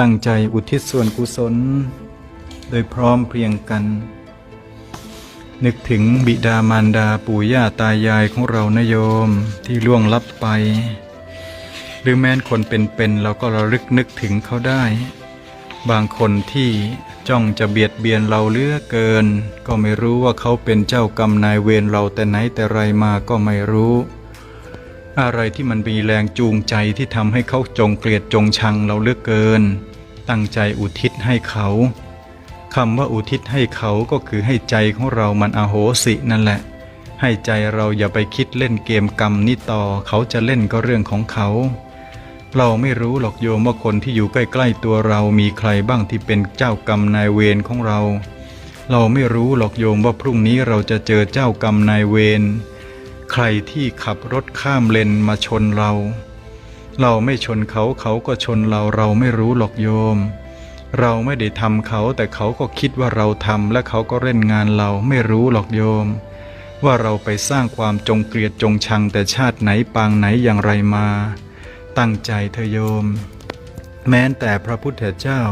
ตั้งใจอุทิศส่วนกุศล โดยพร้อมเพรียงกัน นึกถึงบิดามารดาปู่ย่าตายายของเรานโยมที่ล่วงลับไป หรือแม้นคนเป็นๆเราก็ระลึกนึกถึงเขาได้ บางคนที่จ้องจะเบียดเบียนเราเลือเกิน ก็ไม่รู้ว่าเขาเป็นเจ้ากรรมนายเวรเราแต่ไหนแต่ไรมาก็ไม่รู้ อะไรที่มันมีแรงจูงใจที่ทำให้เขาจงเกลียดจงชังเราเลือเกิน ตั้งใจอุทิศให้เขาคำว่าอุทิศให้เขาก็คือให้ใจของเรามันอโหสินั่นแหละ ให้ใจเราอย่าไปคิดเล่นเกมกรรมนี้ต่อเขาจะเล่นก็เรื่องของเขา เราไม่รู้หรอกโยมว่าคนที่อยู่ใกล้ๆตัวเรามีใครบ้างที่เป็นเจ้ากรรมนายเวรของเรา เราไม่รู้หรอกโยมว่าพรุ่งนี้เราจะเจอเจ้ากรรมนายเวร ใครที่ขับรถข้ามเลนมาชนเรา เราไม่ชนเขาเขาก็ชนเราเราไม่รู้หรอกโยม เราไม่ได้ทำเขาแต่เขาก็คิดว่าเราทำและเขาก็เล่นงานเราไม่รู้หรอกโยม ว่าเราไปสร้างความจงเกลียดจงชังแต่ชาติไหนปางไหนอย่างไรมา ตั้งใจเถอะโยม แม้แต่พระพุทธเจ้า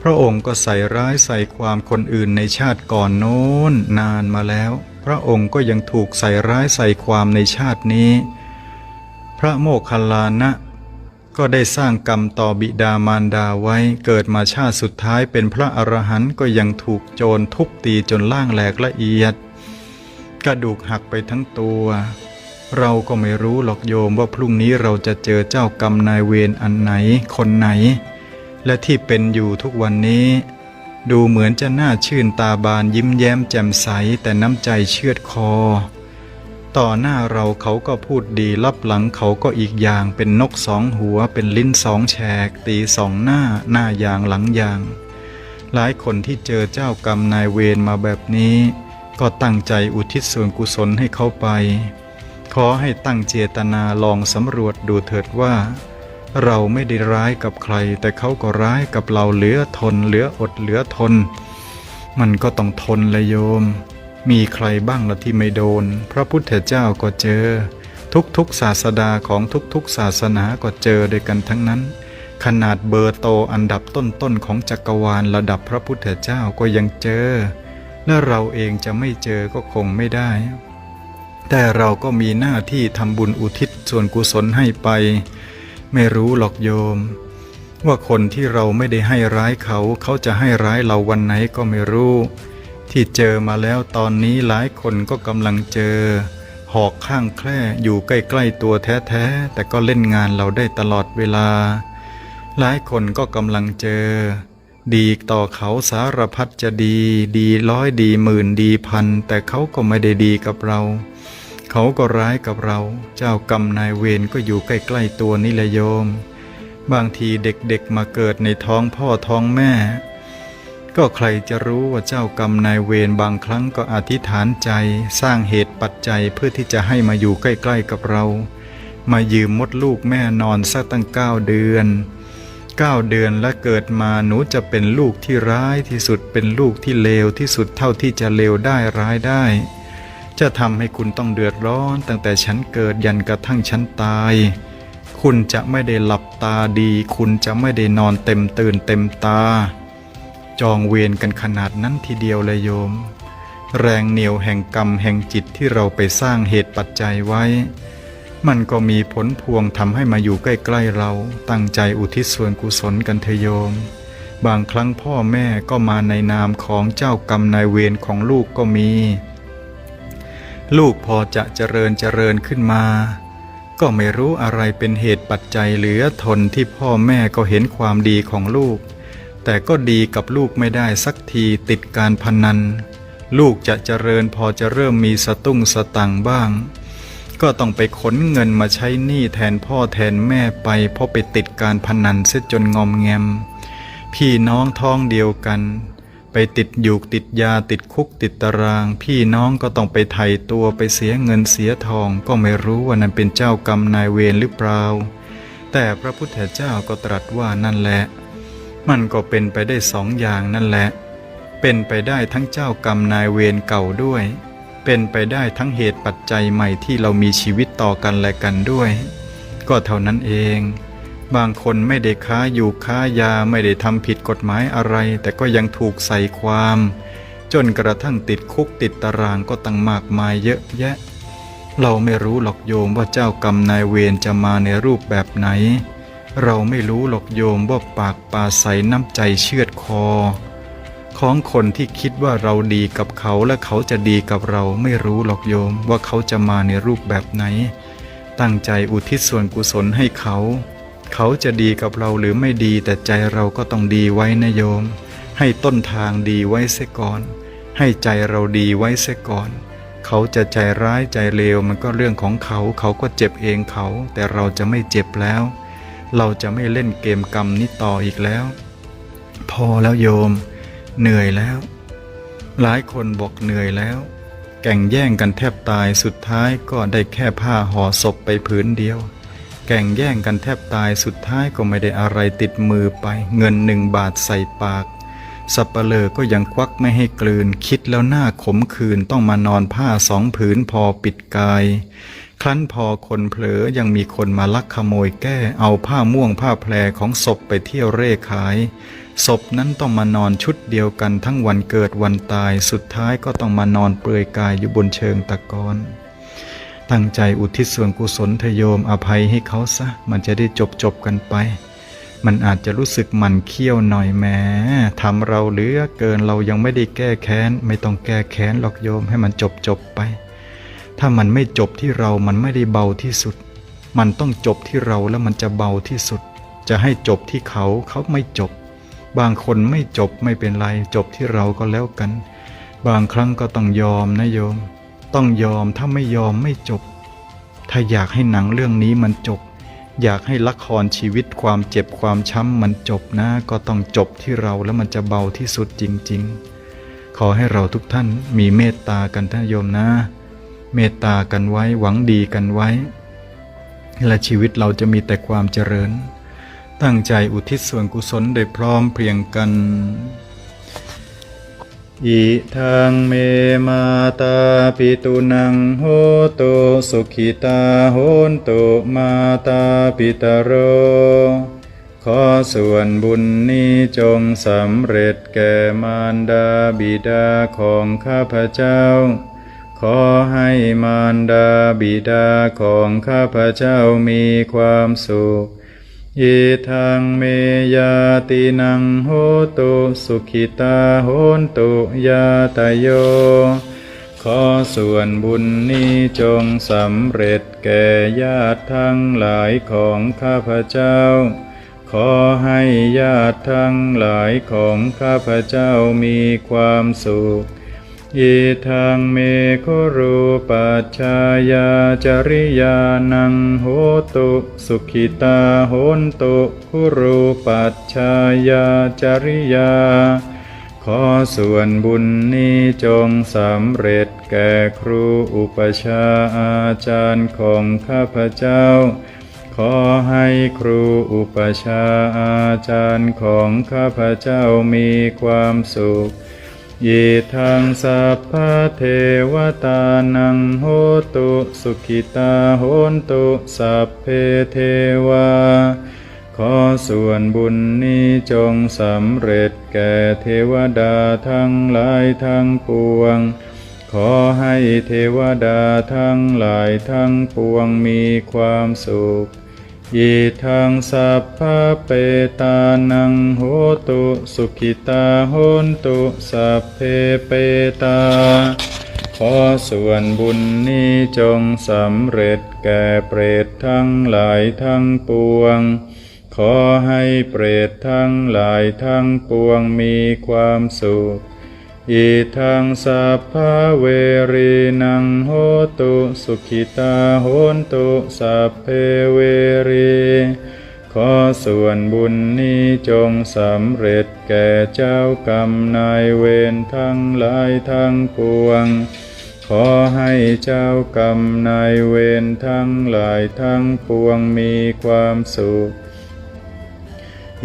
พระองค์ก็ใส่ร้ายใส่ความคนอื่นในชาติก่อนโน้นนานมาแล้ว พระองค์ก็ยังถูกใส่ร้ายใส่ความในชาตินี้ พระโมคคัลลานะก็ได้สร้างกรรมต่อบิดามารดาไว้เกิดมาชาติสุดท้ายเป็นพระอรหันต์ก็ยังถูกโจรทุบตีจนล่างแหลกละเอียด กระดูกหักไปทั้งตัว เราก็ไม่รู้หรอกโยมว่าพรุ่งนี้เราจะเจอเจ้ากรรมนายเวรอันไหนคนไหน และที่เป็นอยู่ทุกวันนี้ ดูเหมือนจะน่าชื่นตาบานยิ้มแย้มแจ่มใสแต่น้ำใจเชือดคอ ต่อหน้าเราเขาก็พูดดีรับหลังเขาก็อีกอย่างเป็นนกสองหัวเป็นลิ้นสองแฉก ตีสองหน้าหน้าอย่างหลังอย่าง หลายคนที่เจอเจ้ากรรมนายเวรมาแบบนี้ ก็ตั้งใจอุทิศส่วนกุศลให้เขาไป ขอให้ตั้งเจตนาลองสำรวจดูเถิดว่า เราไม่ได้ร้ายกับใคร แต่เขาก็ร้ายกับเราเหลือทน เหลืออดเหลือทน มันก็ต้องทนละโยม มีใครบ้างละที่ไม่โดน พระพุทธเจ้าก็เจอ ทุกๆศาสดาของทุกๆศาสนาก็เจอด้วยกันทั้งนั้น ขนาดเบอร์โตอันดับต้นๆของจักรวาลระดับพระพุทธเจ้าก็ยังเจอ และเราเองจะไม่เจอก็คงไม่ได้แต่เราก็มีหน้าที่ทำบุญอุทิศส่วนกุศลให้ไป ไม่รู้หรอกโยม ว่าคนที่เราไม่ได้ให้ร้ายเขา เขาจะให้ร้ายเราวันไหนก็ไม่รู้ ที่เจอมาแล้วตอนนี้หลายคนก็กำลังเจอ หอกข้างแคร่อยู่ใกล้ๆตัวแท้ๆ แต่ก็เล่นงานเราได้ตลอดเวลา หลายคนก็กำลังเจอ ดีต่อเขาสารพัดจะดี ดีร้อยดีหมื่นดีพัน แต่เขาก็ไม่ได้ดีกับเรา เขาก็ร้ายกับเรา เจ้ากรรมนายเวรก็อยู่ใกล้ๆตัวนี่แหละโยม บางทีเด็กๆมาเกิดในท้องพ่อท้องแม่ ก็ใครจะรู้ว่าเจ้ากรรมนายเวรบางครั้งก็อธิษฐานใจ สร้างเหตุปัจจัยเพื่อที่จะให้มาอยู่ใกล้ๆกับเรา มายืมมดลูกแม่นอนสักตั้งเก้าเดือนเก้าเดือนและเกิดมาหนูจะเป็นลูกที่ร้ายที่สุดเป็นลูกที่เลวที่สุดเท่าที่จะเลวได้ร้ายได้ จะทำให้คุณต้องเดือดร้อน ตั้งแต่ฉันเกิดยันกระทั่งฉันตาย คุณจะไม่ได้หลับตาดี คุณจะไม่ได้นอนเต็มตื่นเต็มตา จองเวรกันขนาดนั้นทีเดียวเลยโยม แรงเหนียวแห่งกรรมแห่งจิตที่เราไปสร้างเหตุปัจจัยไว้ มันก็มีผลพวงทำให้มาอยู่ใกล้ๆเรา ตั้งใจอุทิศส่วนกุศลกันเถอะโยมบางครั้งพ่อแม่ก็มาในนามของเจ้ากรรมนายเวรของลูกก็มี ลูกพอจะเจริญเจริญขึ้นมา ก็ไม่รู้อะไรเป็นเหตุปัจจัยเหลือทนที่พ่อแม่ก็เห็นความดีของลูก แต่ก็ดีกับลูกไม่ได้สักทีติดการพนัน ลูกจะเจริญพอจะเริ่มมีสตุ้งสตังบ้าง ก็ต้องไปขนเงินมาใช้หนี้แทนพ่อแทนแม่ไป เพราะไปติดการพนันเสียจนงอมแงม พี่น้องท้องเดียวกัน ไปติดอยู่ติดยาติดคุกติดตาราง พี่น้องก็ต้องไปไถ่ตัวไปเสียเงินเสียทอง ก็ไม่รู้ว่านั้นเป็นเจ้ากรรมนายเวรหรือเปล่า แต่พระพุทธเจ้าก็ตรัสว่านั่นแหละ มันก็เป็นไปได้สองอย่างนั่นแหละ เป็นไปได้ทั้งเจ้ากรรมนายเวรเก่าด้วย เป็นไปได้ทั้งเหตุปัจจัยใหม่ที่เรามีชีวิตต่อกันและกันด้วย ก็เท่านั้นเอง บางคนไม่ได้ค้าอยู่ค้ายาไม่ได้ทำผิดกฎหมายอะไร แต่ก็ยังถูกใส่ความ จนกระทั่งติดคุกติดตารางก็ตั้งมากมายเยอะแยะ เราไม่รู้หรอกโยมว่าเจ้ากรรมนายเวรจะมาในรูปแบบไหน เราไม่รู้หรอกโยมว่าปากปลาใสน้ำใจเชือดคอ ของคนที่คิดว่าเราดีกับเขาและเขาจะดีกับเราไม่รู้หรอกโยมว่าเขาจะมาในรูปแบบไหน ตั้งใจอุทิศส่วนกุศลให้เขา เขาจะดีกับเราหรือไม่ดีแต่ใจเราก็ต้องดีไว้นะโยม ให้ต้นทางดีไว้เสียก่อน ให้ใจเราดีไว้เสียก่อน เขาจะใจร้ายใจเลวมันก็เรื่องของเขาเขาก็เจ็บเองเขา แต่เราจะไม่เจ็บแล้ว เราจะไม่เล่นเกมกรรมนี้ต่ออีกแล้ว พอแล้วโยม เหนื่อยแล้ว หลายคนบอกเหนื่อยแล้ว แก่งแย่งกันแทบตายสุดท้ายก็ได้แค่ผ้าห่อศพไปผืนเดียว แก่งแย่งกันแทบตายสุดท้ายก็ไม่ได้อะไรติดมือไป เงินหนึ่งบาทใส่ปาก สับเปลอก็ยังควักไม่ให้กลืน คิดแล้วหน้าขมคืนต้องมานอนผ้าสองผืนพอปิดกาย ครั้นพอคนเผลอยังมีคนมาลักขโมยแก้เอาผ้าม่วงผ้าแพรของศพไปเที่ยวเร่ขายศพนั้นต้องมานอนชุดเดียวกันทั้งวันเกิดวันตายสุดท้ายก็ต้องมานอนเปลือยกายอยู่บนเชิงตะกอน ตั้งใจอุทิศส่วนกุศลทโยมอภัยให้เขาซะ มันจะได้จบจบกันไป มันอาจจะรู้สึกหมันเคี้ยวหน่อยแหม้ทำเราเหลือเกินเรายังไม่ได้แก้แค้น ไม่ต้องแก้แค้นหรอกโยมให้มันจบจบไป ถ้ามันไม่จบที่เรามันไม่ได้เบาที่สุด มันต้องจบที่เราแล้วมันจะเบาที่สุด จะให้จบที่เขาเขาไม่จบ บางคนไม่จบไม่เป็นไรจบที่เราก็แล้วกัน บางครั้งก็ต้องยอมนะโยม ต้องยอมถ้าไม่ยอมไม่จบ ถ้าอยากให้หนังเรื่องนี้มันจบ อยากให้ละครชีวิตความเจ็บความช้ำมันจบนะ ก็ต้องจบที่เราแล้วมันจะเบาที่สุดจริง ๆ ขอให้เราทุกท่านมีเมตตากันท่านโยมนะ เมตตากันไว้หวังดีกันไว้ และชีวิตเราจะมีแต่ความเจริญ ตั้งใจอุทิศส่วนกุศลโดยพร้อมเพรียงกัน อิทังเมมาตาปิตุนังโหตุสุขิตาโหนตุมาตาปิตโร ขอส่วนบุญนี้จงสำเร็จแก่มารดาบิดาของข้าพเจ้า ขอให้มารดาบิดาของข้าพเจ้ามีความสุข อิทังเมยาตินังโหตุสุขิตาโหนตุยาตโย ขอส่วนบุญนี้จงสำเร็จแก่ญาติทั้งหลายของข้าพเจ้า ขอให้ญาติทั้งหลายของข้าพเจ้ามีความสุข อิทังเมโครูปัชายาจริยานังโหตุสุขิตาโหนตุคุรูปัชายาจริยา ขอส่วนบุญนี้จงสำเร็จแก่ครูอุปชาอาจารย์ของข้าพเจ้า ขอให้ครูอุปชาอาจารย์ของข้าพเจ้ามีความสุข ยิทังสัพพะเทวตานังโหตุสุขิตาโหนตุสัพเพเทวา ขอส่วนบุญนี้จงสำเร็จแก่เทวดาทั้งหลายทั้งปวง ขอให้เทวดาทั้งหลายทั้งปวงมีความสุข อิทังสัพพะเปตานังโหตุสุขิตาโหนตุสัพเพเปตา ขอส่วนบุญนี้จงสำเร็จแก่เปรตทั้งหลายทั้งปวง ขอให้เปรตทั้งหลายทั้งปวงมีความสุข อิทังสัพพะเวรีนังโหตุสุขิตาโหนตุสัพเพเวรีขอส่วนบุญนี้จงสำเร็จแก่เจ้ากรรมนายเวรทั้งหลายทั้งปวง ขอให้เจ้ากรรมนายเวรทั้งหลายทั้งปวงมีความสุข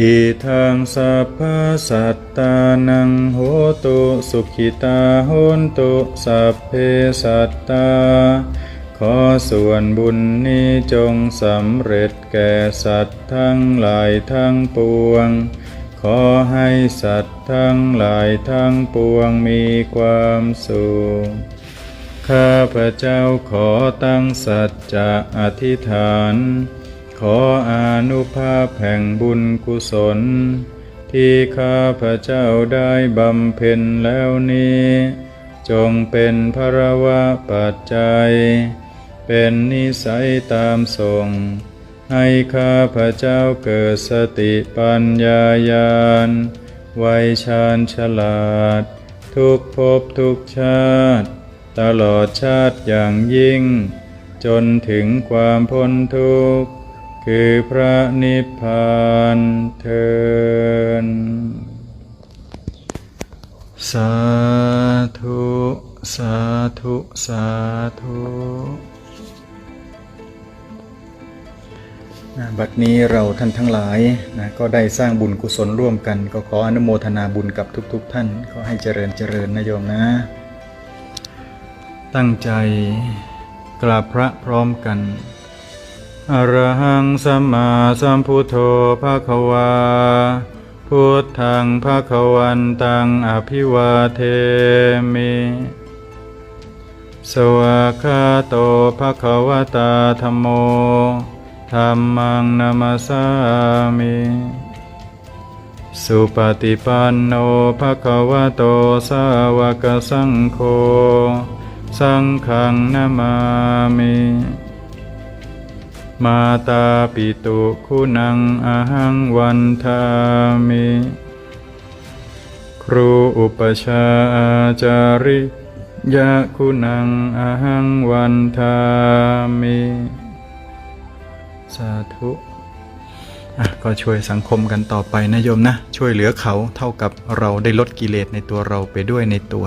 อิทังสัพพะสัตตานังโหตุสุขิตาโหนตุสัพเพสัตตา ขอส่วนบุญนี้จงสำเร็จแก่สัตว์ทั้งหลายทั้งปวง ขอให้สัตว์ทั้งหลายทั้งปวงมีความสุขข้าพระเจ้าขอตั้งสัจจะอธิษฐาน ขออนุภาพแห่งบุญกุศล ที่ข้าพระเจ้าได้บำเพ็ญแล้วนี้ จงเป็นพระวะปัจจัย เป็นนิสัยตามส่ง ให้ข้าพระเจ้าเกิดสติปัญญายาณไวยชาญฉลาด ทุกภพทุกชาติ ตลอดชาติอย่างยิ่ง จนถึงความพ้นทุกข์ คือพระนิพพานเทินสาธุ สาธุ สาธุนะบัดนี้เราท่านทั้งหลายนะก็ได้สร้างบุญกุศลร่วมกัน ก็ขออนุโมทนาบุญกับทุกๆทท่านขอให้เจริญเจริญนะโยมนะ ตั้งใจกราบพระพร้อมกัน อรหังสัมมาสัมพุทโธภะคะวา พุทธังภะคะวันตังอภิวาเทมิ สวากขาโตภะคะวตาธัมโมธัมมังนามาสามิ สุปฏิปันโนภะคะวะโตสาวกสังโฆ สังฆังนามามิ มาตาปิตุคุณังอาหังวันทามิ ครูอุปชาอาจาริยะคุณังอาหังวันทามิ สาธุอะก็ช่วยสังคมกันต่อไปนะโยมนะ ช่วยเหลือเขาเท่ากับเราได้ลดกิเลสในตัวเราไปด้วยในตัว